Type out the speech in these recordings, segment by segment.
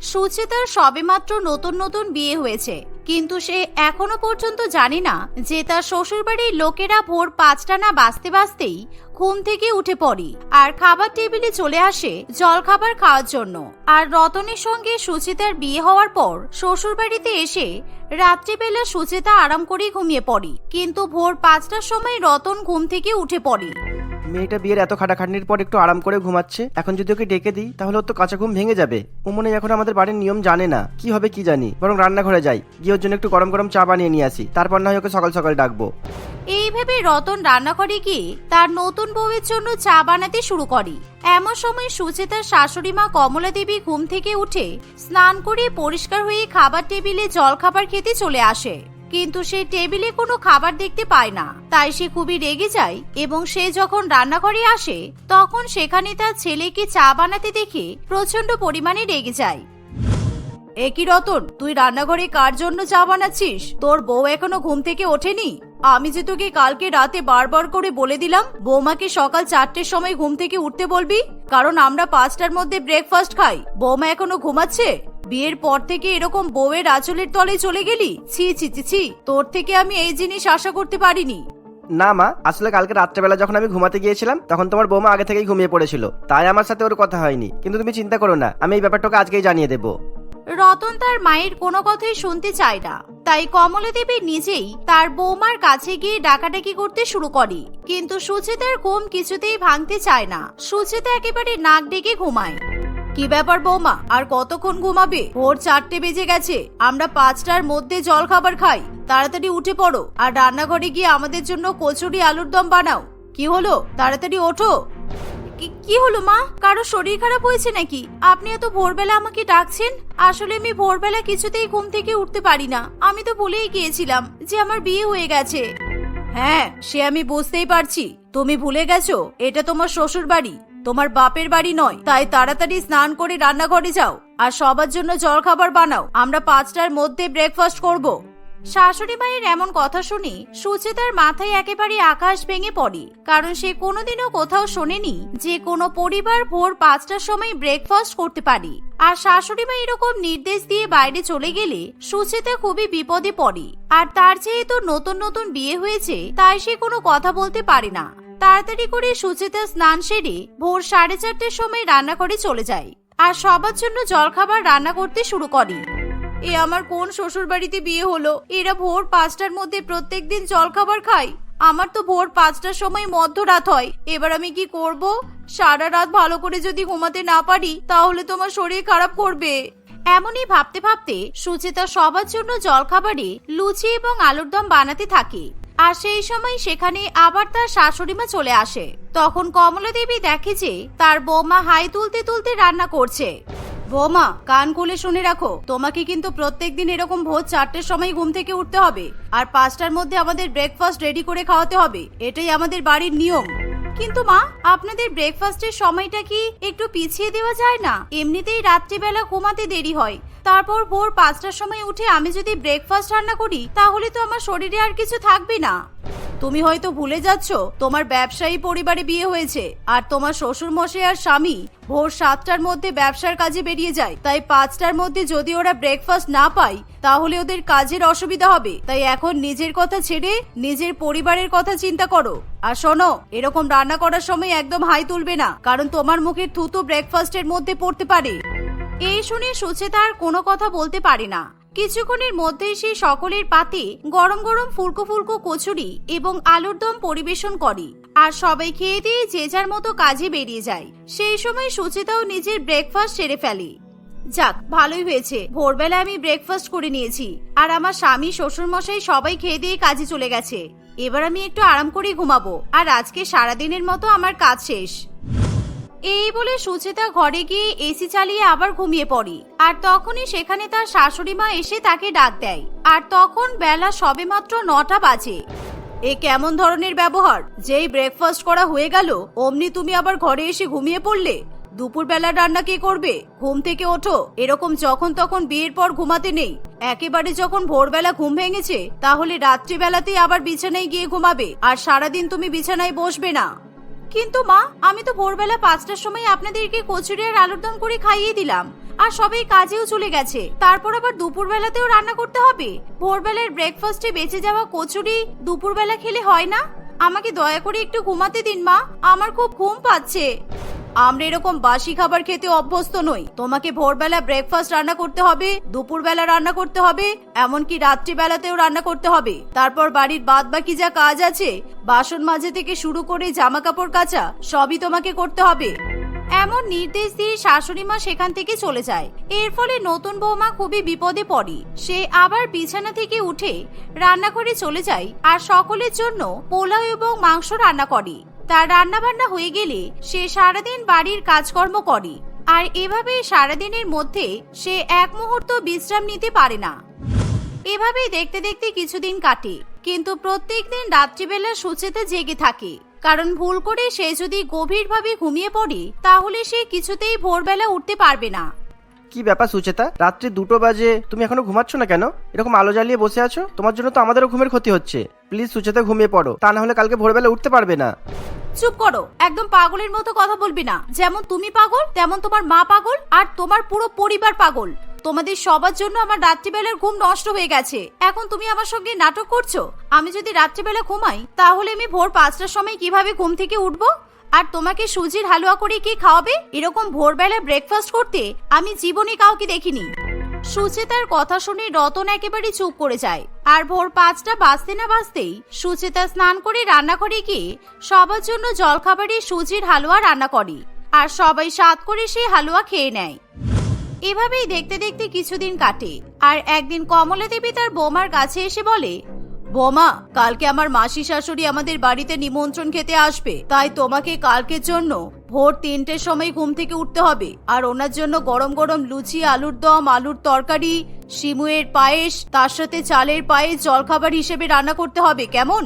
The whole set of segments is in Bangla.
সুচেতার সবেমাত্র নতুন নতুন বিয়ে হয়েছে, কিন্তু সে এখনও পর্যন্ত জানে না যে তার শ্বশুরবাড়ির লোকেরা ভোর পাঁচটা না বাঁচতে বাঁচতেই ঘুম থেকে উঠে পড়ি আর খাবার টেবিলে চলে আসে জল খাবার খাওয়ার জন্য। আর রতনের সঙ্গে সুচিতার বিয়ে হওয়ার পর শ্বশুরবাড়িতে এসে রাত্রিবেলা সুচেতা আরাম করে ঘুমিয়ে পড়ি, কিন্তু ভোর পাঁচটার সময় রতন ঘুম থেকে উঠে পড়ে। মেয়েটা বিয়ের এত খাটাখাটনির পর একটু আরাম করে ঘুমাচ্ছে। এখন যদি ওকে ডেকে দিই, তাহলে ওর তো কাঁচা ঘুম ভেঙে যাবে। ও মনে এখন আমাদের বাড়ির নিয়ম জানে না। কি হবে কি জানি। বরং রান্নাঘরে যাই। গিয়ে ওর জন্য একটু গরম গরম চা বানিয়ে নিয়ে আসি। তারপর না হয় ওকে সকাল সকাল ডাকবো। এই ভেবে রতন রান্নাঘরে গিয়ে তার নতুন বউয়ের জন্য চা বানাতে শুরু করে। এমন সময় সুচেতার শাশুড়ি মা কমলা দেবী ঘুম থেকে উঠে স্নান করে পরিষ্কার হয়ে খাবার টেবিলে জল খাবার খেতে চলে আসে। কিন্তু সে টেবিলে কোনো খাবার দেখতে পায় না। তাই সে খুবই রেগে যায় এবং সে যখন রান্নাঘরে আসে, তখন সেখানে তার ছেলেকে চা বানাতে দেখে প্রচণ্ড পরিমাণে রেগে যায়। একই রতন, তুই রান্নাঘরে কার জন্য চা বানাচ্ছিস? তোর বউ এখনও ঘুম থেকে ওঠেনি? আমি যে তোকে কালকে রাতে বারবার করে বলে দিলাম, বৌমাকে সকাল চারটের সময় ঘুম থেকে উঠতে বলবি? কারণ আমরা পাঁচটার মধ্যে ব্রেকফাস্ট খাই। বৌমা এখনও ঘুমাচ্ছে? বিয়ের পর থেকে এরকম বউয়ের আঁচলের তলে চলে গেলি? ছি ছি ছি ছি, তোর থেকে আমি এই জিনিস আশা করতে পারিনি। না মা, আসলে কালকে রাত্রেবেলা যখন আমি ঘুমাতে গিয়েছিলাম, তখন তোমার বৌমা আগে থেকেই ঘুমিয়ে পড়েছিল। তাই আমার সাথে ওর কথা হয়নি। কিন্তু তুমি চিন্তা করো না, আমি এই ব্যাপারটাকে আজকেই জানিয়ে দেবো। রতন তার মায়ের কোনো কথাই শুনতে চায় না। তাই কমলা দেবী নিজেই তার বৌমার কাছে গিয়ে ডাকাডাকি করতে শুরু করে। কিন্তু সুচেতার ঘুম কিছুতেই ভাঙতে চায় না। সুচেতা একেবারে নাক ডেকে ঘুমায়। কি ব্যাপার বৌমা, আর কতক্ষণ ঘুমাবে? ভোর চারটে বেজে গেছে। আমরা পাঁচটার মধ্যে জল খাবার খাই। তাড়াতাড়ি উঠে পড়ো। আর রান্নাঘরে গিয়ে আমাদের জন্য কচুরি আলুর দম বানাও। কি হলো? তাড়াতাড়ি ওঠো। কি- হলো মা? কারও শরীর খারাপ হয়েছে নাকি? আপনি এত ভোরবেলা আমাকে ডাকছেন? আসলে আমি ভোরবেলা কিছুতেই ঘুম থেকে উঠতে পারি না। আমি তো ভুলেই গিয়েছিলাম যে আমার বিয়ে হয়ে গেছে। হ্যাঁ সে আমি বুঝতেই পারছি। তুমি ভুলে গেছো? এটা তোমার শ্বশুর বাড়ি। তোমার বাপের বাড়ি নয়। তাই তাড়াতাড়ি স্নান করে রান্নাঘরে যাও। আর সবার জন্য জল খাবার বানাও। আমরা পাঁচটার মধ্যে ব্রেকফাস্ট করব। শাশুড়ি মায়ের এমন কথা শুনে সুচেতার মাথায় একেবারে আকাশ ভেঙে পড়ে, কারণ সে কোনোদিনও কোথাও শোনেনি যে কোনো পরিবার ভোর পাঁচটার সময় ব্রেকফাস্ট করতে পারে। আর শাশুড়ি মা এরকম নির্দেশ দিয়ে বাইরে চলে গেলে সুচেতা খুবই বিপদে পড়ে। আর তার যেহেতু নতুন নতুন বিয়ে হয়েছে, তাই সে কোনো কথা বলতে পারে না। তাড়াতাড়ি করে সুচেতা স্নান সেরে ভোর সাড়ে চারটের সময় রান্না করে চলে যায়। আর সবার জন্য জলখাবার রান্না করতে শুরু করে। এ আমার কোন শ্বশুর বাড়িতে বিয়ে হলো? এরা ভোর পাঁচটার মধ্যে প্রত্যেকদিন জলখাবার খায়। আমার তো ভোর পাঁচটার সময় মধ্যরাত হয়। এবার আমি কি করব? সারা রাত ভালো করে যদি ঘুমাতে না পারি, তাহলে তোমার শরীর খারাপ করবে। এমনই ভাবতে ভাবতে সুচেতা সবার জন্য জলখাবারে লুচি এবং আলুর দম বানাতে থাকে। আর সেই সময় সেখানে আবার তার শাশুড়ি মা চলে আসে। তখন কমলা দেবী দেখে যে তার বৌমা হাই তুলতে তুলতে রান্না করছে। বৌমা, কান খুলে শুনে রাখো। তোমাকে কিন্তু প্রত্যেক দিন এরকম ভোর চারটের সময় ঘুম থেকে উঠতে হবে। আর পাঁচটার মধ্যে আমাদের ব্রেকফাস্ট রেডি করে খাওয়াতে হবে। এটাই আমাদের বাড়ির নিয়ম। কিন্তু মা, আপনাদের ব্রেকফাস্টের সময়টা কি একটু পিছিয়ে দেওয়া যায় না? এমনিতেই রাত্রিবেলা ঘুমাতে দেরি হয়। তারপর ভোর পাঁচটার সময় উঠে আমি যদি ব্রেকফাস্ট রান্না করি, তাহলে তো আমার শরীরে আর কিছু থাকবে না। তুমি হয়তো ভুলে যাচ্ছ, তোমার ব্যবসায়ী পরিবারে বিয়ে হয়েছে, আর তোমার শ্বশুর মশাই আর স্বামী ভোর সাতটার মধ্যে ব্যবসার কাজে বেরিয়ে যায়। তাই পাঁচটার মধ্যে যদি ওরা ব্রেকফাস্ট না পায়, তাহলে ওদের কাজের অসুবিধা হবে। তাই এখন নিজের কথা ছেড়ে, নিজের পরিবারের কথা চিন্তা করো। আর শোনো, এরকম রান্না করার সময় একদম হাই তুলবে না, কারণ তোমার মুখের থুতু ব্রেকফাস্টের মধ্যে পড়তে পারে। এই শুনে সুচেতা আর কোনো কথা বলতে পারে না। কিছুক্ষণের মধ্যেই সে সকলের পাতে গরম গরম ফুলকো ফুলকো কচুরি এবং আলুর দম পরিবেশন করে আর সবাই খেয়ে দিয়ে যে যার মতো কাজে বেরিয়ে যায়। সেই সময় সুচিতাও নিজের ব্রেকফাস্ট সেরে ফেলে। যাক, ভালোই হয়েছে। ভোরবেলা আমি ব্রেকফাস্ট করে নিয়েছি আর আমার স্বামী শ্বশুর মশাই সবাই খেয়ে দিয়ে কাজে চলে গেছে। এবার আমি একটু আরাম করে ঘুমাবো। আর আজকে সারাদিনের মতো আমার কাজ শেষ। এই বলে সুচেতা ঘরে গিয়ে এসি চালিয়ে আবার ঘুমিয়ে পড়ে। আর তখনই সেখানে তার শাশুড়ি মা এসে তাকে ডাক দেয়। আর তখন বেলা সবেমাত্র নটা বাজে। এ কেমন ধরনের ব্যবহার? যেই ব্রেকফাস্ট করা হয়ে গেল, অমনি তুমি আবার ঘরে এসে ঘুমিয়ে পড়লে? দুপুরবেলা রান্না কে করবে? ঘুম থেকে ওঠো। এরকম যখন তখন বিয়ের পর ঘুমাতে নেই। একেবারে যখন ভোরবেলা ঘুম ভেঙেছে, তাহলে রাত্রিবেলাতেই আবার বিছানায় গিয়ে ঘুমাবে। আর সারাদিন তুমি বিছানায় বসবে না। কিন্তু মা, আমি তো ভোরবেলা পাঁচটার সময় আপনাদেরকে কচুরি আর আলুর দম করে খাইয়ে দিলাম। আর সবাই কাজেও চলে গেছে। তারপর আবার দুপুরবেলাতেও রান্না করতে হবে। ভোরবেলার ব্রেকফাস্টে বেঁচে যাওয়া কচুরি দুপুরবেলা খেলে হয় না? আমাকে দয়া করে একটু ঘুমাতে দিন মা। আমার খুব ঘুম পাচ্ছে। আমরা এরকম বাসি খাবার খেতে অভ্যস্ত নই। তোমাকে ভোরবেলা ব্রেকফাস্ট রান্না করতে হবে, দুপুরবেলা রান্না করতে হবে, এমনকি রাত্রিবেলাতেও রান্না করতে হবে। তারপর বাড়ির বাদ বাকি যা কাজ আছে, বাসন মাজে থেকে শুরু করে জামা কাপড় কাচা, সবই তোমাকে করতে হবে। এমন নির্দেশ দিয়ে শাশুড়ি মা সেখান থেকে চলে যায়। এর ফলে নতুন বৌমা খুবই বিপদে পড়ে। সে আবার বিছানা থেকে উঠে রান্নাঘরে চলে যায় আর সকলের জন্য পোলাও এবং মাংস রান্না করে। তার রান্না বান্না হয়ে গেলে সে সারাদিন বাড়ির কাজকর্ম করে, আর এভাবেই সারাদিনের মধ্যে সে এক মুহূর্ত বিশ্রাম নিতে পারে না। এভাবেই দেখতে দেখতে কিছুদিন কাটে, কিন্তু প্রত্যেক দিন রাত্রিবেলা সুচেতে জেগে থাকে, কারণ ভুল করে সে যদি গভীরভাবে ঘুমিয়ে পড়ে, তাহলে সে কিছুতেই ভোরবেলা উঠতে পারবে না। কি ব্যাপার সুচেতা? রাত্রি দুটো বাজে, তুমি এখনও ঘুমাচ্ছ না কেন? এরকম আলো জ্বালিয়ে বসে আছো? তোমার জন্য তো আমাদেরও ঘুমের ক্ষতি হচ্ছে। প্লিজ সুচেতা ঘুমিয়ে পড়ো, তা না হলে কালকে ভোরবেলা উঠতে পারবে না। চুপ করো, একদম পাগলের মতো কথা বলবি না। যেমন তুমি পাগল, তেমন তোমার মা পাগল, আর তোমার পুরো পরিবার পাগল। তোমাদের সবার জন্য আমার রাত্রিবেলার ঘুম নষ্ট হয়ে গেছে। এখন তুমি আমার সঙ্গে নাটক করছ? আমি যদি রাত্রিবেলা ঘুমাই, তাহলে আমি ভোর পাঁচটার সময় কীভাবে ঘুম থেকে উঠবো? আর তোমাকে সুজির হালুয়া করে কি খাওয়াবে? এরকম ভোরবেলা ব্রেকফাস্ট করতে আমি জীবনে কাউকে দেখিনি। সুচেতার কথা শুনে রতন একেবারে চুপ করে যায়। আর ভোর পাঁচটা বাজতে না বাজতেই সুচেতা স্নান করে রান্নাঘরে গিয়ে সবার জন্য জলখাবারে সুজির হালুয়া রান্না করে। আর সবাই স্বাদ করে সেই হালুয়া খেয়ে নেয়। এভাবেই দেখতে দেখতে কিছুদিন কাটে। আর একদিন কমলা দেবী তার বৌমার কাছে এসে বলে বোমা, কালকে আমার মাসি শাশুড়ি আমাদের বাড়িতে নিমন্ত্রণ খেতে আসবে। তাই তোমাকে কালকের জন্য ভোর তিনটের সময় ঘুম থেকে উঠতে হবে। আর ওনার জন্য গরম গরম লুচি, আলুর দম, আলুর তরকারি শিমুয়ের পায়েস, তার সাথে চালের পায়েস, জলখাবার হিসেবে রান্না করতে হবে। কেমন?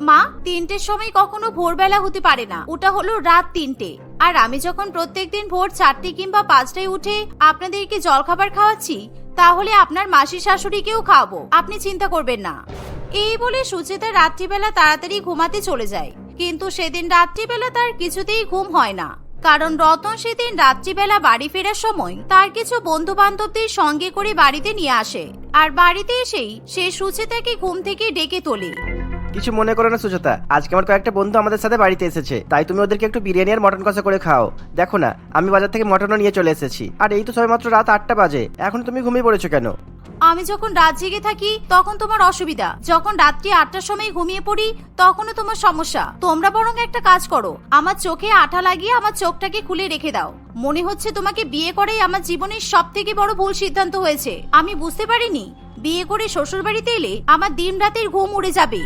মা, তিনটের সময় কখনো ভোরবেলা হতে পারে না। ওটা হলো রাত তিনটে। আর আমি যখন প্রত্যেকদিন ভোর চারটে কিংবা পাঁচটায় উঠে আপনাদেরকে জলখাবার খাওয়াচ্ছি, তাহলে আপনার মাসি শাশুড়িকেও খাওয়াবো। আপনি চিন্তা করবেন না। এই বলে সুচিতা রাত্রিবেলা তাড়াতাড়ি ঘুমাতে চলে যায়। কিন্তু সেদিন রাত্রিবেলা তার কিছুতেই ঘুম হয় না। কারণ রতন সেদিন রাত্রিবেলা বাড়ি ফেরার সময় তার কিছু বন্ধু বান্ধবদের সঙ্গে করে বাড়িতে নিয়ে আসে। আর বাড়িতে এসেই সে সুচিতাকে ঘুম থেকে ডেকে তোলে। কিছু মনে করো না সুচেতা আজকে আমার কয়েকটা বন্ধু আমাদের সাথে বাড়িতে এসেছে। তাই তুমি ওদেরকে একটু বিরিয়ানি আর মটন কষা করে খাও। দেখো না, আমি বাজার থেকে মটনও নিয়ে চলে এসেছি। আর এই তো সবেমাত্র রাত আটটা বাজে। এখন তুমি ঘুমিয়ে পড়েছো কেন? আমি যখন রাত জেগে থাকি, তখন তোমার অসুবিধা। যখন রাত্রি আটটার সময় ঘুমিয়ে পড়ি, তখনও তোমার সমস্যা। তোমরা বরং একটা কাজ করো, আমার চোখে আঠা লাগিয়ে আমার চোখটাকে খুলে রেখে দাও। মনে হচ্ছে তোমাকে বিয়ে করেই আমার জীবনের সব থেকে বড় ভুল সিদ্ধান্ত হয়েছে। আমি বুঝতে পারিনি, বিয়ে করে শ্বশুর বাড়িতে এলে আমার দিন রাতের ঘুম উড়ে যাবে।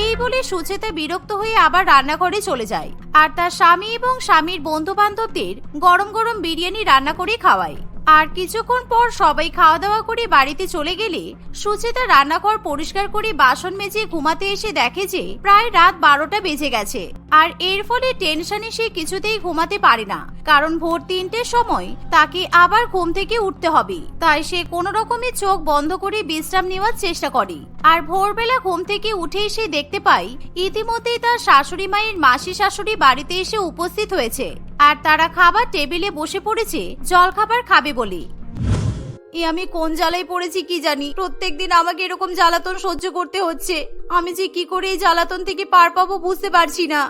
এই বলে সুচেতা বিরক্ত হয়ে আবার রান্নাঘরে চলে যায়। আর তার স্বামী এবং স্বামীর বন্ধু বান্ধবদের গরম গরম বিরিয়ানি রান্না করে খাওয়ায়। আর কিছুক্ষণ পর সবাই খাওয়া দাওয়া করে বাড়িতে চলে গেলে সুচিতা রান্নাঘর পরিষ্কার করে বাসন মেজে ঘুমাতে এসে দেখে যে প্রায় রাত বারোটা বেজে গেছে। আর এর ফলে টেনশনে সে কিছুতেই ঘুমাতে পারে না। কারণ ভোর তিনটের সময় তাকে আবার ঘুম থেকে উঠতে হবে। তাই সে কোনো রকমে চোখ বন্ধ করে বিশ্রাম নেওয়ার চেষ্টা করে। আর ভোরবেলা ঘুম থেকে উঠে সে দেখতে পাই, ইতিমধ্যেই তার শাশুড়ি মায়ের মাসি শাশুড়ি বাড়িতে এসে উপস্থিত হয়েছে। আর তারা খাবার টেবিলে বসে পড়েছে। জলখাবার খাবে বলে। এ আমি কোন জ্বালায় পড়েছি কি জানি। প্রত্যেক দিন আমাকে এরকম জ্বালাতন সহ্য করতে হচ্ছে। আমি যে কি করে এই জ্বালাতন থেকে পার পাবো বুঝতে পারছি না।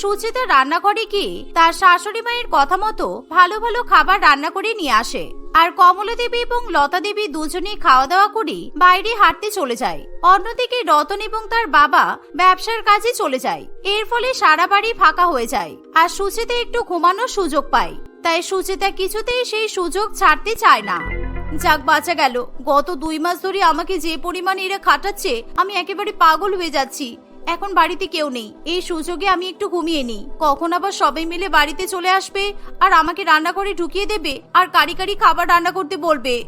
সুচিতা রান্নাঘরে গিয়ে তার শাশুড়ি মায়ের কথা মতো ভালো ভালো খাবার রান্না করে নিয়ে আসে। আর কমলা দেবী এবং লতা দেবী দুজনে খাওয়া দাওয়া করে বাইরে হাঁটতে চলে যায়। অন্যদিকে রতন এবং তার বাবা ব্যবসার কাজে চলে যায়। এর ফলে সারা বাড়ি ফাঁকা হয়ে যায় আর সুচেতা একটু ঘুমানোর সুযোগ পায়। তাই সুচিতা কিছুতেই সেই সুযোগ ছাড়তে চায় না। যাক, বাঁচা গেল। গত দুই মাস ধরে আমাকে যে পরিমাণ এরা খাটাচ্ছে, আমি একেবারে পাগল হয়ে যাচ্ছি। এখন বাড়িতে কেউ নেই। এই সুযোগে আমি একটু ঘুমিয়ে নিই। কখন আবার সবাই মিলে বাড়িতে চলে আসবে আর আমাকে রান্না করে ঢুকিয়ে দেবে আর কারি কারি খাবার রান্না করতে বলবে?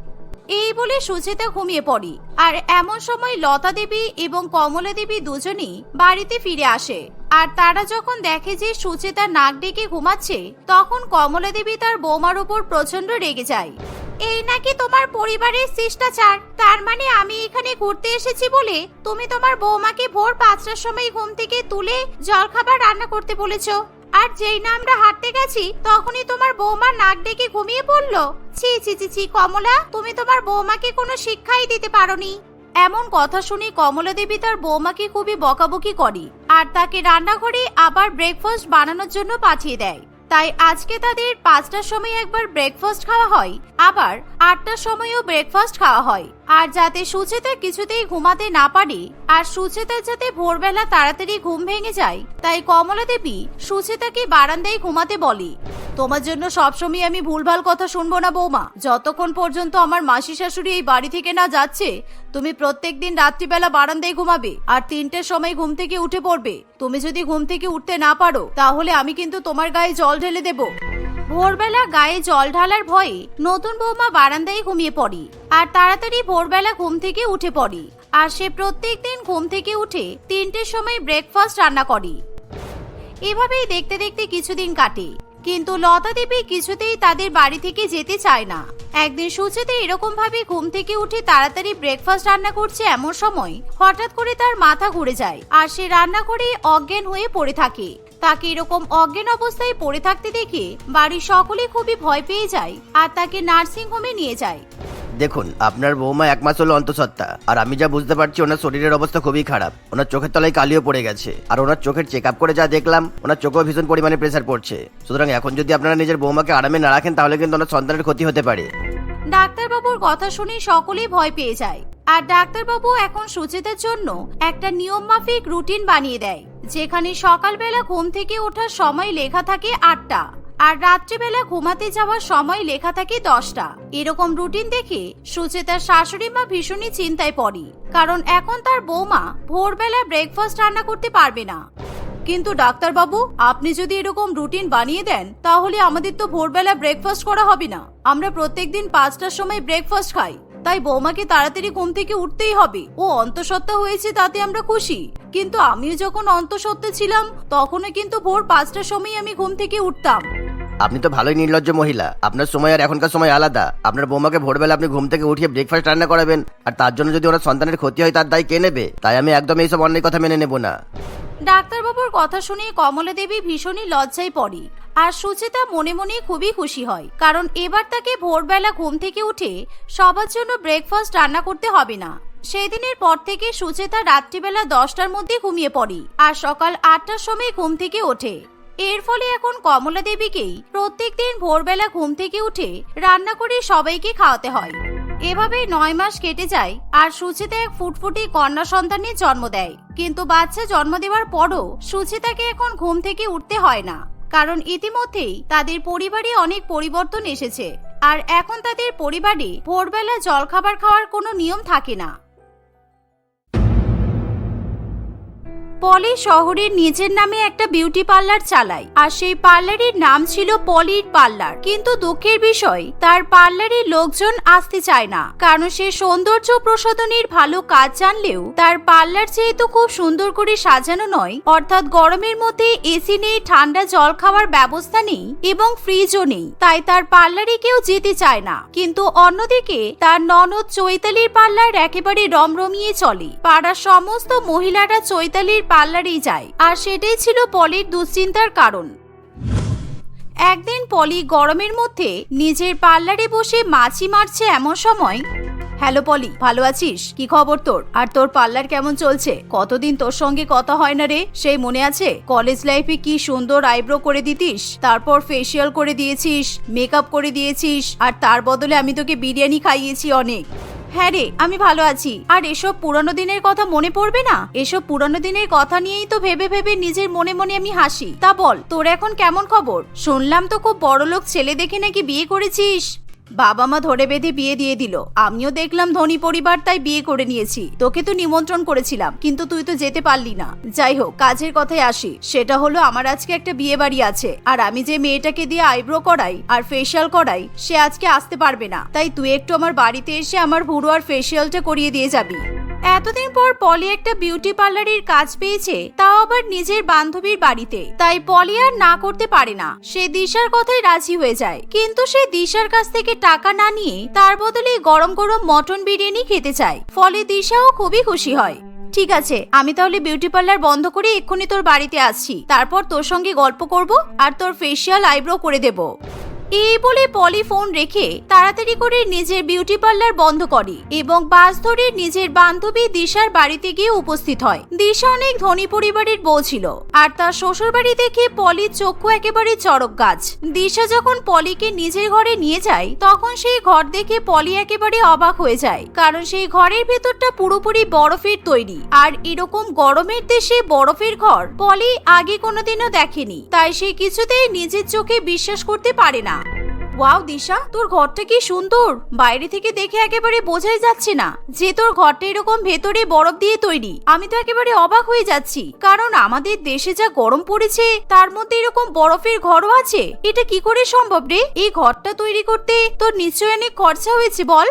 এই বলে সুচেতা ঘুমিয়ে পড়ে। আর এমন সময় লতা দেবী এবং কমলা দেবী দুজনেই বাড়িতে ফিরে আসে। আর তারা যখন দেখে যে সুচেতা নাক ডেকে ঘুমাচ্ছে, তখন কমলা দেবী তার বৌমার উপর প্রচণ্ড রেগে যায়। এই নাকি তোমার পরিবারের শিষ্টাচার? তার মানে আমি এখানে ঘুরতে এসেছি বলে? তুমি তোমার বৌমাকে ভোর পাঁচটার সময় ঘুম থেকে তুলে জলখাবার রান্না করতে বলেছ। আর যেই না আমরা হাঁটতে গেছি, তখনই তোমার বৌমা নাক ডেকে ঘুমিয়ে পড়ল। ছি ছি ছি ছি, কমলা, তুমি তোমার বৌমাকে কোনো শিক্ষাই দিতে পারোনি। এমন কথা শুনে কমলা দেবী তার বৌমাকে খুবই বকাবকি করে। আর তাকে রান্নাঘরে আবার ব্রেকফাস্ট বানানোর জন্য পাঠিয়ে দেয়। তাই আজকে তাদের পাঁচটার সময় একবার ব্রেকফাস্ট খাওয়া হয়। আবার আটটার সময়ও ব্রেকফাস্ট খাওয়া হয়। আর যাতে সুচেতা কিছুতেই ঘুমাতে না পারে, আর সুচেতার যাতে ভোরবেলা তাড়াতাড়ি ঘুম ভেঙে যায়, তাই কমলা দেবী সুচেতাকে বারান্দায় ঘুমাতে বলে। তোমার জন্য সবসময় আমি ভুলভাল কথা শুনব না বৌমা। যতক্ষণ পর্যন্ত আমার মাসি শাশুড়ি এই বাড়ি থেকে না যাচ্ছে, তুমি প্রত্যেকদিন রাত্রিবেলা বারান্দায় ঘুমাবে, আর তিনটের সময় ঘুম থেকে উঠে পড়বে। তুমি যদি ঘুম থেকে উঠতে না পারো, তাহলে আমি কিন্তু তোমার গায়ে জল ঢেলে দেব। ভোরবেলা গায়ে জল ঢালার ভয়ে নতুন বৌমা বারান্দায় ঘুমিয়ে পড়ি। আর তাড়াতাড়ি ভোরবেলা ঘুম থেকে উঠে পড়ি। আর সে প্রত্যেক দিন ঘুম থেকে উঠে তিনটের সময় ব্রেকফাস্ট রান্না করি। এভাবেই দেখতে দেখতে কিছুদিন কাটে। কিন্তু লতা দেবী কিছুতেই তাদের বাড়ি থেকে যেতে চায় না। একদিন সুচেতে এরকম ভাবে ঘুম থেকে উঠে তাড়াতাড়ি ব্রেকফাস্ট রান্না করছে এমন সময় হঠাৎ করে তার মাথা ঘুরে যায় আর সে রান্না করে অজ্ঞান হয়ে পড়ে থাকে। তাকে এরকম অজ্ঞান অবস্থায় পড়ে থাকতে দেখে বাড়ির সকলে খুবই ভয় পেয়ে যায় আর তাকে নার্সিং হোমে নিয়ে যায়। দেখুন, আপনার বৌমা এক মাস হলো অন্তঃসত্ত্বা, আর আমি যা বুঝতে পারছি, ওনার শরীরের অবস্থা খুবই খারাপ। ওনার চোখের তলায় কালিও পড়ে গেছে, আর ওনার চোখের চেক আপ করে যা দেখলাম, ওনার চোখেও ভীষণ পরিমাণে প্রেসার পড়ছে। সুতরাং এখন যদি আপনারা নিজের বৌমাকে আরামে না রাখেন, তাহলে কিন্তু ওনার সন্তানের ক্ষতি হতে পারে। ডাক্তারবাবুর কথা শুনে সকলেই ভয় পেয়ে যায়। আর ডাক্তারবাবু এখন সুচিতার জন্য একটা নিয়ম মাফিক রুটিন বানিয়ে দেয়, যেখানে সকালবেলা ঘুম থেকে ওঠার সময় লেখা থাকে আটটা। আর রাত্রিবেলা ঘুমাতে যাওয়ার সময় লেখা থাকে দশটা। এরকম রুটিন দেখে সুচেতার শাশুড়ি মা ভীষণই চিন্তায় পড়ি, কারণ এখন তার বৌমা ভোরবেলা ব্রেকফাস্ট রান্না করতে পারবে না। কিন্তু ডাক্তারবাবু, আপনি যদি এরকম রুটিন বানিয়ে দেন, তাহলে আমাদের তো ভোরবেলা ব্রেকফাস্ট করা হবে না। আমরা প্রত্যেকদিন পাঁচটার সময় ব্রেকফাস্ট খাই। তাই বৌমাকে তাড়াতাড়ি ঘুম থেকে উঠতেই হবে। ও অন্তঃসত্ত্বা হয়েছে তাতে আমরা খুশি। কিন্তু আমিও যখন অন্তঃসত্ত্বা ছিলাম, তখনও কিন্তু ভোর পাঁচটার সময় আমি ঘুম থেকে উঠতাম। আপনি তো ভালোই নির্লজ্জ মহিলা। আপনার সময় আর এখনকার সময় আলাদা। আপনার বৌমাকে ভোরবেলা আপনি ঘুম থেকে উঠিয়ে ব্রেকফাস্ট রান্না করাবেন, আর তার জন্য যদি ওনার সন্তানের ক্ষতি হয়, তার দায় কে নেবে? তাই আমি একদম এইসব অন্যায় কথা মেনে নেব না। ডাক্তারবাবুর কথা শুনে কমলা দেবী ভীষণই লজ্জায় পড়ে, আর সুচেতা মনে মনে খুবই খুশি হয়, কারণ এবার তাকে ভোরবেলা ঘুম থেকে উঠে সবার জন্য ব্রেকফাস্ট রান্না করতে হবে না। সেদিনের পর থেকে সুচেতা রাত্রিবেলা দশটার মধ্যে ঘুমিয়ে পড়ে, আর সকাল আটটার সময় ঘুম থেকে ওঠে। এর ফলে এখন কমলা দেবীকেই প্রত্যেক দিন ভোরবেলা ঘুম থেকে উঠে রান্না করে সবাইকে খাওয়াতে হয়। এভাবে নয় মাস কেটে যায় আর সুচিতা এক ফুটফুটি কন্যা সন্তানের জন্ম দেয়। কিন্তু বাচ্চা জন্ম দেওয়ার পরও সুচিতাকে এখন ঘুম থেকে উঠতে হয় না। কারণ ইতিমধ্যেই তাদের পরিবারে অনেক পরিবর্তন এসেছে। আর এখন তাদের পরিবারে ভোরবেলা জলখাবার খাওয়ার কোনো নিয়ম থাকে না। পলি শহরের নিজের নামে একটা বিউটি পার্লার চালায়। আর সেই পার্লারের নাম ছিল পলির পার্লার। কিন্তু দুঃখের বিষয়, তার পার্লারে লোকজন আসতে চায় না। কারণ সে সৌন্দর্য প্রসাধনীর ভালো কাজ জানলেও, তার পার্লার যেহেতু খুব সুন্দর করে সাজানো নয়, অর্থাৎ গরমের মধ্যে এসি নেই, ঠান্ডা জল খাওয়ার ব্যবস্থা নেই এবং ফ্রিজও নেই, তাই তার পার্লারে কেউ যেতে চায় না। কিন্তু অন্যদিকে, তার ননদ চৈতালির পার্লার একেবারে রমরমিয়ে চলে। পাড়ার সমস্ত মহিলারা চৈতালির পার্লারেই যায়। আর সেটাই ছিল পলির দুশ্চিন্তার কারণ। একদিন পলি গরমের মধ্যে নিজের পার্লারে বসে মাছি মারছে এমন সময়, হ্যালো পলি, ভালো আছিস? কি খবর তোর? আর তোর পার্লার কেমন চলছে? কতদিন তোর সঙ্গে কথা হয় না রে? সেই মনে আছে? কলেজ লাইফে কি সুন্দর আইব্রো করে দিতিস, তারপর ফেসিয়াল করে দিয়েছিস মেকআপ করে দিয়েছিস, আর তার বদলে আমি তোকে বিরিয়ানি খাইয়েছি অনেক। হ্যাঁ রে, আমি ভালো আছি। আর এসব পুরানো দিনের কথা মনে পড়বে না? এসব পুরানো দিনের কথা নিয়েই তো ভেবে ভেবে নিজের মনে মনে আমি হাসি। তা বল, তোর এখন কেমন খবর? শুনলাম তো খুব বড়লোক ছেলে দেখে নাকি বিয়ে করেছিস। বাবা মা ধরে বেঁধে বিয়ে দিয়ে দিল। আমিও দেখলাম ধনী পরিবার তাই বিয়ে করে নিয়েছি। তোকে তো নিমন্ত্রণ করেছিলাম, কিন্তু তুই তো যেতে পারলি না। যাই হোক, কাজের কথায় আসি। সেটা হলো, আমার আজকে একটা বিয়ে বাড়ি আছে। আর আমি যে মেয়েটাকে দিয়ে আইব্রো করাই আর ফেসিয়াল করাই, সে আজকে আসতে পারবে না। তাই তুই একটু আমার বাড়িতে এসে আমার ভুরু আর ফেসিয়ালটা করিয়ে দিয়ে যাবি। এতদিন পর পলি একটা বিউটি পার্লারের কাজ পেয়েছে, তাও আবার নিজের বান্ধবীর বাড়িতে। তাই পলি আর না করতে পারে না। সে দিশার কথাই রাজি হয়ে যায়। কিন্তু সে দিশার কাছ থেকে টাকা না নিয়ে তার বদলে গরম গরম মটন বিরিয়ানি খেতে চায়। ফলে দিশাও খুবই খুশি হয়। ঠিক আছে, আমি তাহলে বিউটি পার্লার বন্ধ করে এক্ষুনি তোর বাড়িতে আসছি। তারপর তোর সঙ্গে গল্প করব আর তোর ফেসিয়াল আইব্রো করে দেব। এই বলে পলি ফোন রেখে তাড়াতাড়ি করে নিজের বিউটি পার্লার বন্ধ করে এবং বাস ধরে নিজের বান্ধবী দিশার বাড়িতে গিয়ে উপস্থিত হয়। দিশা অনেক ধনী পরিবারের বউ ছিল আর তার শ্বশুর বাড়ি দেখে পলির চক্ষু একেবারে চড়ক গাছ। দিশা যখন পলিকে নিজের ঘরে নিয়ে যায়, তখন সেই ঘর দেখে পলি একেবারে অবাক হয়ে যায়, কারণ সেই ঘরের ভেতরটা পুরোপুরি বরফের তৈরি। আর এরকম গরমের দেশে বরফের ঘর পলি আগে কোনোদিনও দেখেনি, তাই সে কিছুতেই নিজের চোখে বিশ্বাস করতে পারে না। ওয়াও, দিশা, তোর ঘরটা কি সুন্দর। বাইরে থেকে দেখে একেবারে বোঝাই যাচ্ছে না যে তোর ঘরটা এরকম ভেতরে বরফ দিয়ে তৈরি। আমি তো একেবারে অবাক হয়ে যাচ্ছি, কারণ আমাদের দেশে যা গরম পড়েছে, তার মধ্যে এরকম বরফের ঘরও আছে। এটা কি করে সম্ভব রে? এই ঘরটা তৈরি করতে তোর নিশ্চয় অনেক খরচা হয়েছে, বল।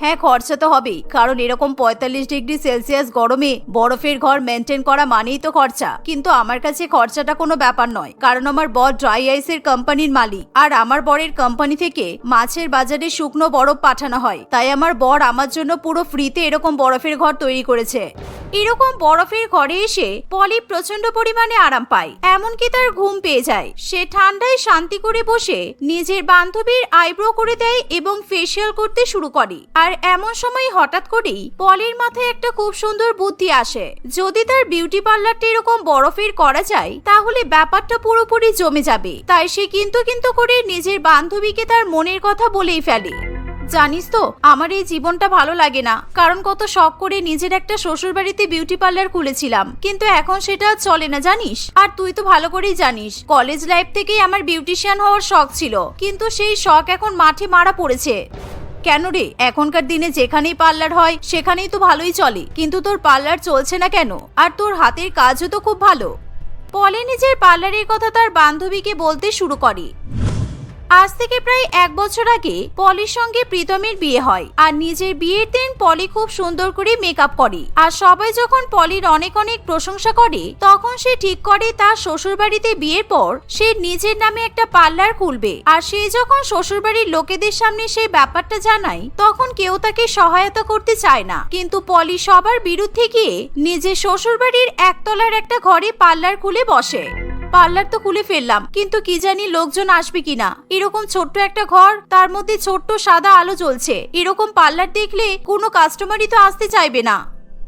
হ্যাঁ খরচা তো হবেই। কারণ এরকম পঁয়তাল্লিশ ডিগ্রি সেলসিয়াস গরমে বরফের ঘর মেনটেন করা মানেই তো খরচা। কিন্তু আমার কাছে খরচাটা কোনো ব্যাপার নয়, কারণ আমার বর ড্রাই আইসের কোম্পানির মালিক। আর আমার বরের কোম্পানি থেকে মাছের বাজারে শুকনো বরফ পাঠানো হয়। তাই আমার বর আমার জন্য পুরো ফ্রিতে এরকম বরফের ঘর তৈরি করেছে। এরকম বরফের ঘরে এসে পলি প্রচণ্ড পরিমাণে আরাম পায়। এমনকি তার ঘুম পেয়ে যায়। সে ঠান্ডায় শান্তি করে বসে নিজের বান্ধবীর আইব্রো করে দেয় এবং ফেসিয়াল করতে শুরু করে। আর এমন সময় হঠাৎ করেই পলির মাথায় একটা খুব সুন্দর বুদ্ধি আসে। যদি তার বিউটি পার্লারটা এরকম বরফের করা যায়, তাহলে ব্যাপারটা পুরোপুরি জমে যাবে। তাই সে কিন্তু কিন্তু করে নিজের বান্ধবীকে তার মনের কথা বলেই ফেলে। জানিস তো, আমার এই জীবনটা ভালো লাগে না। কারণ কত শখ করে নিজের একটা শ্বশুর বাড়িতে বিউটি পার্লার খুলেছিলাম। কিন্তু এখন সেটা আর চলে না, জানিস? আর তুই তো ভালো করেই জানিস, কলেজ লাইফ থেকেই আমার বিউটিশিয়ান হওয়ার শখ ছিল। কিন্তু সেই শখ এখন মাঠে মারা পড়েছে। কেন রে? এখনকার দিনে যেখানেই পার্লার হয়, সেখানেই তো ভালোই চলে। কিন্তু তোর পার্লার চলছে না কেন? আর তোর হাতের কাজও তো খুব ভালো। পলে নিজের পার্লারের কথা তার বান্ধবীকে বলতে শুরু করে। আজ থেকে প্রায় এক বছর আগে পলির সঙ্গে প্রীতমের বিয়ে হয়। আর নিজের বিয়ের দিন পলি খুব সুন্দর করে মেকআপ করে। আর সবাই যখন পলির অনেক অনেক প্রশংসা করে, তখন সে ঠিক করে তার শ্বশুরবাড়িতে বিয়ের পর সে নিজের নামে একটা পার্লার খুলবে। আর সে যখন শ্বশুরবাড়ির লোকেদের সামনে সেই ব্যাপারটা জানায়, তখন কেউ তাকে সহায়তা করতে চায় না। কিন্তু পলি সবার বিরুদ্ধে গিয়ে নিজের শ্বশুরবাড়ির একতলার একটা ঘরে পার্লার খুলে বসে। পার্লার তো খুলে ফেললাম, কিন্তু কি জানি লোকজন আসবে কিনা। এরকম ছোট্ট একটা ঘর, তার মধ্যে ছোট্ট সাদা আলো জ্বলছে। এরকম পার্লার দেখলে কোনো কাস্টমারই তো আসতে চাইবে না।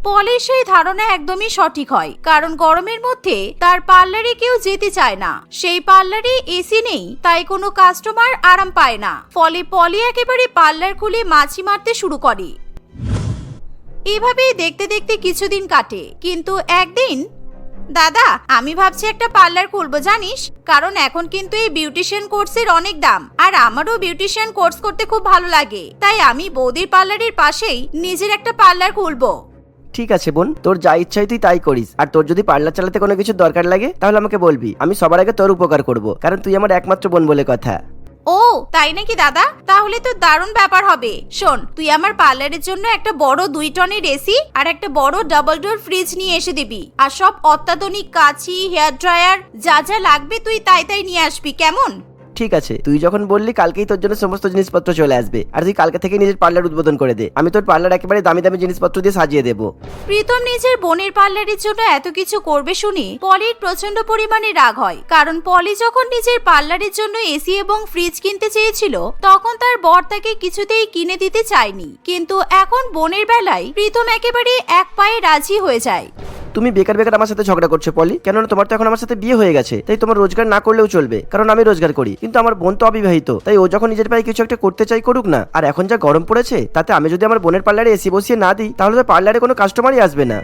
পলের সেই ধারণা একদমই সঠিক হয়, কারণ গরমের মধ্যে তার পার্লারে কেউ যেতে চায় না। সেই পার্লারে এসি নেই, তাই কোনো কাস্টমার আরাম পায় না। ফলে পলি একেবারে পার্লার খুলে মাছি মারতে শুরু করে। এভাবেই দেখতে দেখতে কিছুদিন কাটে, কিন্তু একদিন দাদা, আমি ভাবছি একটা পার্লার খুলবো, জানিস? কারণ এখন কিন্তু এই বিউটিশিয়ান কোর্সের অনেক দাম, আর আমারও বিউটিশিয়ান কোর্স করতে খুব ভালো লাগে। তাই আমি বৌদির পার্লারের পাশেই নিজের একটা পার্লার খুলবো। ঠিক আছে বোন, তোর যা ইচ্ছাই তুই তাই করিস। আর তোর যদি পার্লার চালাতে কোনো কিছু দরকার লাগে, তাহলে আমাকে বলবি। আমি সবার আগে তোর উপকার করব, কারণ তুই আমার একমাত্র বোন বলে কথা। ও, তাই নাকি দাদা? তাহলে তো দারুণ ব্যাপার হবে। শোন, তুই আমার পার্লারের জন্য একটা বড় দুই টনের এসি আর একটা বড় ডাবল ডোর ফ্রিজ নিয়ে এসে দিবি। আর সব অত্যাধুনিক কাঁচি, হেয়ার ড্রায়ার, যা যা লাগবে তুই তাই তাই নিয়ে আসবি, কেমন? ঠিক আছে, তুই যখন বললি কালকেই তোর জন্য সমস্ত জিনিসপত্র চলে আসবে, আর তুই কালকে থেকে নিজের পার্লার উদ্বোধন করে দে, আমি তোর পার্লার একেবারে দামি দামি জিনিসপত্র দিয়ে সাজিয়ে দেবো। প্রীতম নিজের বোনের পার্লারের জন্য এত কিছু করবে শুনি, পলির প্রচণ্ড পরিমাণে রাগ হয়, কারণ পলি যখন নিজের পার্লারের জন্য এসি এবং ফ্রিজ কিনতে চেয়েছিল, তখন তার বর তাকে কিছুতেই কিনে দিতে চায়নি, কিন্তু এখন বোনের বেলায় প্রীতম একেবারে এক পায়ে রাজি হয়ে যায়। তুমি বেকার বেকার আমার সাথে ঝগড়া করছ, পলি। কেননা তোমার তো এখন আমার সাথে বিয়ে হয়ে গেছে। তাই তোমার রোজগার না করলেও চলবে, কারণ আমি রোজগার করি। কিন্তু আমার বোন তো অবিবাহিত, তাই ও যখন নিজের পায়ে কিছু একটা করতে চাই করুক না। আর এখন যা গরম পড়েছে, তাতে আমি যদি আমার বোনের পার্লারে এসি বসিয়ে না দিই, তাহলে তো পার্লারে কোনো কাস্টমারই আসবে না।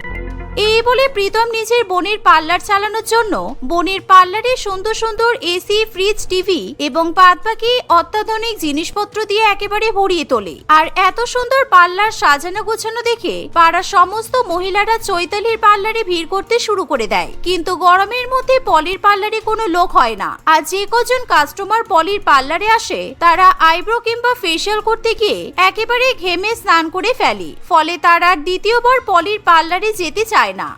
এই বলে প্রীতম নিজের বোনের পার্লার চালানোর জন্য বোনের পার্লারে সুন্দর সুন্দর এসি, ফ্রিজ, টিভি এবং বাদবাকি অত্যাধুনিক জিনিসপত্র দিয়ে একেবারে ভরিয়ে তোলে। আর এত সুন্দর পার্লার সাজানো গোছানো দেখে পাড়ার সমস্ত মহিলারা চৈতালির পার্লারে ভিড় করতে শুরু করে দেয়। কিন্তু গরমের মধ্যে পলির পার্লারে কোনো লোক হয় না। আর যে কজন কাস্টমার পলির পার্লারে আসে, তারা আইব্রো কিংবা ফেসিয়াল করতে গিয়ে একেবারে ঘেমে স্নান করে ফেলে। ফলে তারা দ্বিতীয়বার পলির পার্লারে যেতে চায় না।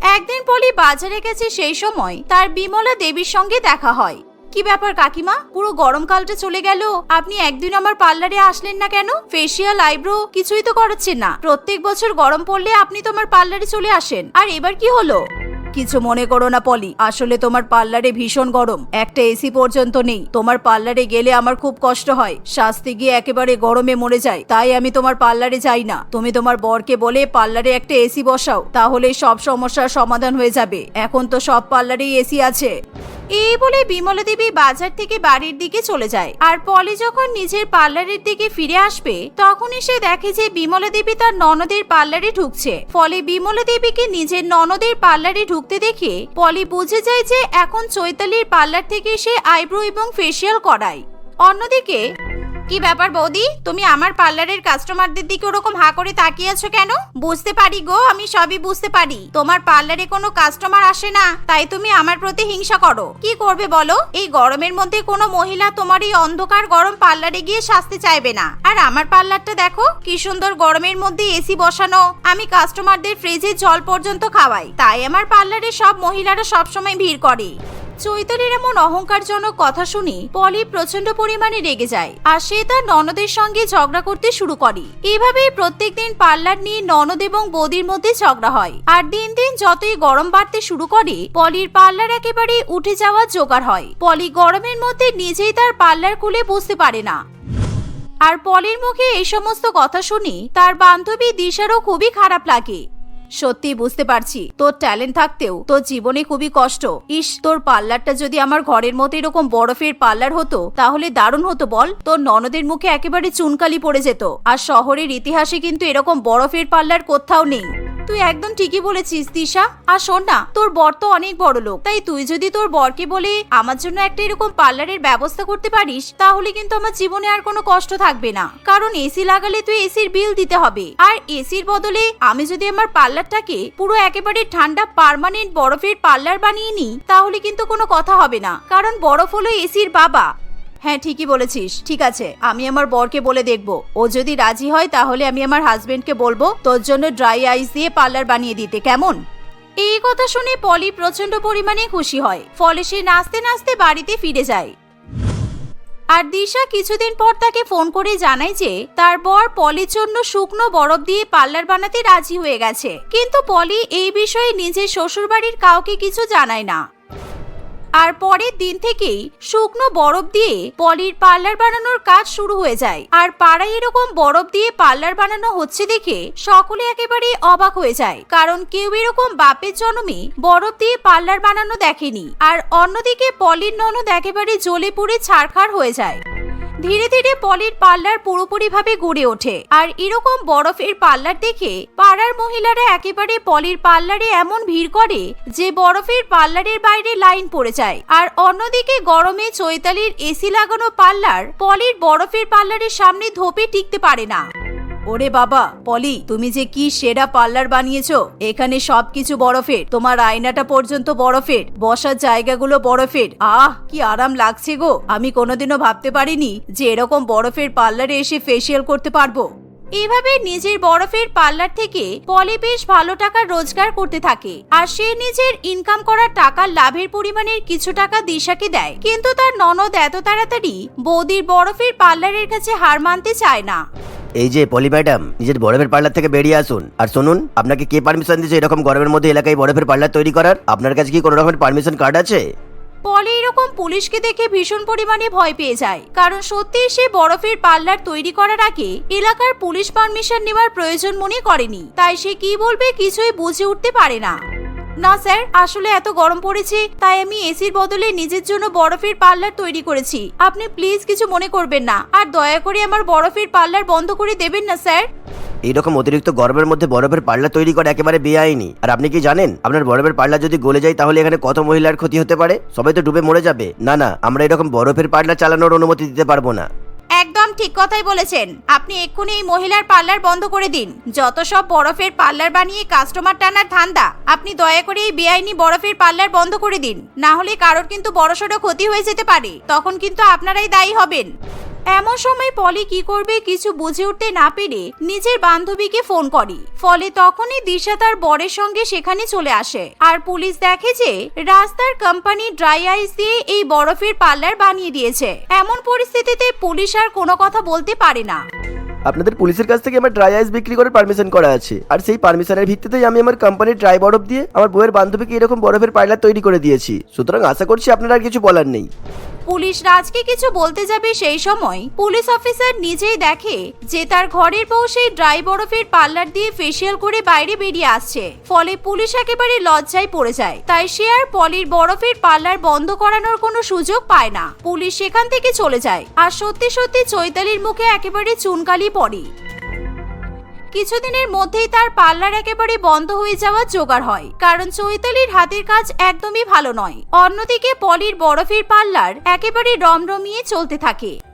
একদিন পলি বাজারে গেছে সেই সময় তার বিমলা দেবীর সঙ্গে দেখা হয়। কি ব্যাপার কাকিমা? পুরো গরমকালটা চলে গেল। আপনি একদিন আমার পার্লারে আসলেন না কেন? ফেসিয়াল আইব্রো কিছুই তো করাচ্ছেন না। প্রত্যেক বছর গরম পড়লে আপনি তোমার পার্লারে চলে আসেন। আর এবার কি হলো? কিছু মনে করো না, পলি। আসলে তোমার পার্লারে ভীষণ গরম। একটা এসি পর্যন্ত নেই। তোমার পার্লারে গেলে আমার খুব কষ্ট হয়। শাস্তি গিয়ে একেবারে গরমে মরে যায়। তাই আমি তোমার পার্লারে যাই না। তুমি তোমার বরকে বলে পার্লারে একটা এসি বসাও। তাহলে সব সমস্যার সমাধান হয়ে যাবে। এখন তো সব পার্লারেই এসি আছে। এই বলে বিমলা দেবী বাজার থেকে বাড়ির দিকে চলে যায়। আর পলি যখন নিজের পার্লারের দিকে ফিরে আসবে, তখনই সে দেখে যে বিমলা দেবী তার ননদের পার্লারে ঢুকছে। ফলে বিমলা দেবীকে নিজের ননদের পার্লারে ঢুকতে দেখে পলি বুঝে যায় যে এখন চৈতালির পার্লার থেকে সে আইব্রো এবং ফেসিয়াল করায়। অন্যদিকে কি ব্যাপার বৌদি? তুমি আমার পার্লারের কাস্টমারদের দিকে ওরকম হা করে তাকিয়ে আছো কেন? বুঝতে পারি গো, আমি সবই বুঝতে পারি। তোমার পার্লারে কোনো কাস্টমার আসে না, তাই তুমি আমার প্রতি হিংসা করো। কি করবে বলো? এই গরমের মধ্যে কোনো মহিলা তোমার এই অন্ধকার গরম পার্লারে গিয়ে সাজতে চাইবে না। আর আমার পার্লারটা দেখো, কি সুন্দর গরমের মধ্যে এসি বসানো। আমি কাস্টমারদের ফ্রিজে জল পর্যন্ত খাওয়াই। তাই আমার পার্লারে সব মহিলারা সবসময় ভিড় করে। চৈতালির এমন অহংকারজনক কথা শুনে পলি প্রচণ্ড পরিমাণে রেগে যায় আর সে তার ননদের সঙ্গে ঝগড়া করতে শুরু করে। এভাবেই প্রত্যেকদিন পার্লার নিয়ে ননদ এবং বৌদির মধ্যে ঝগড়া হয় আর দিন দিন যতই গরম বাড়তে শুরু করে, পলির পার্লার একেবারে উঠে যাওয়ার জোগাড় হয়। পলি গরমের মধ্যে নিজেই তার পার্লার খুলে বুঝতে পারে না। আর পলির মুখে এই সমস্ত কথা শুনে তার বান্ধবী দিশারও খুবই খারাপ লাগে। সত্যি বুঝতে পারছি। তোর ট্যালেন্ট থাকতেও তোর জীবনে খুবই কষ্ট। ইস, তোর পার্লারটা যদি আমার ঘরের মতো এরকম বরফের পার্লার হতো, তাহলে দারুণ হতো বল। তোর ননদের মুখে একেবারে চুনকালি পড়ে যেত। আর শহরের ইতিহাসে কিন্তু এরকম বরফের পার্লার কোথাও নেই। তুই একদম ঠিকই বলেছিস, তিশা। আর শোন না, তোর বর তো অনেক বড় লোক। তাই তুই যদি তোর বরকে বলে, আমার জন্য একটা এরকম পার্লারের ব্যবস্থা করতে পারিস, তাহলে কিন্তু আমার জীবনে আর কোনো কষ্ট থাকবে না। কারণ এসি লাগালে তুই এসির বিল দিতে হবে। আর এসির বদলে আমি যদি আমার পার্লারটাকে পুরো একেবারে ঠান্ডা পার্মানেন্ট বরফের পার্লার বানিয়ে নিই, তাহলে কিন্তু কোনো কথা হবে না। কারণ বরফ হলো এসির বাবা। হ্যাঁ ঠিকই বলেছিস। ঠিক আছে, আমি আমার বরকে বলে দেখব। ও যদি রাজি হয়, তাহলে আমি আমার হাজবেন্ডকে বলব, তোর জন্য ড্রাই আইস দিয়ে পার্লার বানিয়ে দিতে, কেমন? এই কথা শুনে পলি প্রচণ্ড পরিমাণে খুশি হয়। ফলে সে নাচতে নাচতে বাড়িতে ফিরে যায়। আর দিশা কিছুদিন পর তাকে ফোন করে জানায় যে, তার বর পলির জন্য শুকনো বরফ দিয়ে পার্লার বানাতে রাজি হয়ে গেছে। কিন্তু পলি এই বিষয়ে নিজের শ্বশুরবাড়ির কাউকে কিছু জানায় না। আর পরের দিন থেকেই শুকনো বরফ দিয়ে পলির পার্লার বানানোর কাজ শুরু হয়ে যায়। আর পাড়ায় এরকম বরফ দিয়ে পার্লার বানানো হচ্ছে দেখে সকলে একেবারে অবাক হয়ে যায়। কারণ কেউ এরকম বাপের জন্মে বরফ দিয়ে পার্লার বানানো দেখেনি। আর অন্যদিকে পলির ননদ একেবারে জ্বলে পুড়ে ছাড়খাড় হয়ে যায়। ধীরে ধীরে পলির পার্লার পুরোপুরিভাবে গড়ে ওঠে। আর এরকম বরফের পার্লার দেখে পাড়ার মহিলারা একেবারে পলির পার্লারে এমন ভিড় করে যে বরফের পার্লারের বাইরে লাইন পড়ে যায়। আর অন্যদিকে গরমে চৈতালির এসি লাগানো পার্লার পলির বরফের পার্লারের সামনে ধোপে টিকতে পারে না। ওরে বাবা, পলি, তুমি যে কি সেরা পার্লার বানিয়েছো? এখানে সবকিছু বরফের। তোমার আয়নাটা পর্যন্ত বরফের। বসার জায়গাগুলো বরফের। আহ, কি আরাম লাগছে গো। আমি কোনোদিনও ভাবতে পারিনি যে এরকম বরফের পার্লারে এসে ফেসিয়াল করতে পারব। এভাবে নিজের বরফের পার্লার থেকে পলি বেশ ভালো টাকা রোজগার করতে থাকে। আর সে নিজের ইনকাম করা টাকার লাভের পরিমাণের কিছু টাকা দিশাকে দেয়। কিন্তু তার ননদ এত তাড়াতাড়ি বৌদির বরফের পার্লারের কাছে হার মানতে চায় না। এই যে, পলি ম্যাডাম, নিজের বরফের পার্লার থেকে বেরিয়ে আসুন। আর শুনুন, আপনাকে কে পারমিশন দিয়েছে এরকম গরমের মধ্যে এলাকায় বরফের পার্লার তৈরি করার? আপনার কাছে কি কোনো রকমের পারমিশন কার্ড আছে? পলে এরকম পুলিশকে দেখে ভীষণ পরিমাণে ভয় পেয়ে যায়। কারণ সত্যি সে বরফের পার্লার তৈরি করার আগে এলাকার পুলিশ পারমিশন নেওয়ার প্রয়োজন মনে করেনি। তাই সে কি বলবে কিছুই বুঝে উঠতে পারে না। না, স্যার, আসলে এত গরম পড়েছে, তাই আমি এসির বদলে নিজের জন্য বরফের পার্লার তৈরি করেছি। আপনি প্লিজ কিছু মনে করবেন না। আর দয়া করে আমার বরফের পার্লার বন্ধ করে দেবেন না, স্যার। এইরকম অতিরিক্ত গরমের মধ্যে বরফের পার্লার তৈরি করা একেবারে বেআইনি। আর আপনি কি জানেন? আপনার বরফের পার্লার যদি গলে যায়, তাহলে এখানে কত মহিলার ক্ষতি হতে পারে? সবাই তো ডুবে মরে যাবে। না না, আমরা এরকম বরফের পার্লার চালানোর অনুমতি দিতে পারব না। একদম ঠিক কথাই বলেছেন। আপনি এক্ষুনি এই মহিলার পার্লার বন্ধ করে দিন। যত সব বরফের পার্লার বানিয়ে কাস্টমার টানার ধান্দা, আপনি দয়া করে এই বেআইনি বরফের পার্লার বন্ধ করে দিন। না হলে কারোর কিন্তু বড়সড় ক্ষতি হয়ে যেতে পারে। তখন কিন্তু আপনারাই দায়ী হবেন। এমন সময় পলি কি করবে কিছু বুঝে উঠতে না পেরে নিজের বান্ধবীকে ফোন করে। ফলে তখনই দিশা তার বরের সঙ্গে সেখানে চলে আসে। আর পুলিশ দেখে যে রাস্তার কোম্পানি ড্রাই আইস দিয়ে এই বরফের পার্লার বানিয়ে দিয়েছে। এমন পরিস্থিতিতে পুলিশ আর কোনো কথা বলতে পারে না। আপনাদের পুলিশের কাছ থেকে আমার ড্রাই আইস বিক্রি করার পারমিশন করা আছে। আর সেই পারমিশনের ভিত্তিতেই আমি আমার কোম্পানির ড্রাই বরফ দিয়ে আমার বউয়ের বান্ধবীকে এরকম বরফের পার্লার তৈরি করে দিয়েছি। সুতরাং আশা করছি আপনার আর কিছু বলার নেই। পুলিশ রাজকে কিছু বলতে যাবে সেই সময় পুলিশ অফিসার নিজেই দেখে যে তার ঘরের বউ সেই ড্রাই বরফের পার্লার দিয়ে ফেসিয়াল করে বাইরে বেরিয়ে আসছে। ফলে পুলিশ একেবারে লজ্জায় পড়ে যায়। তাই সে আর পলির বরফের পার্লার বন্ধ করানোর কোনো সুযোগ পায় না। পুলিশ সেখান থেকে চলে যায়। আর সত্যি সত্যি চৈতালির মুখে একেবারে চুনকালি পড়ে। কিছুদিনের মধ্যেই তার পার্লার একেবারে বন্ধ হয়ে যাওয়ার জোগাড় হয়। কারণ চৈতালির হাতের কাজ একদমই ভালো নয়। অন্যদিকে পলির বরফের পার্লার একেবারে রমরমিয়ে চলতে থাকে।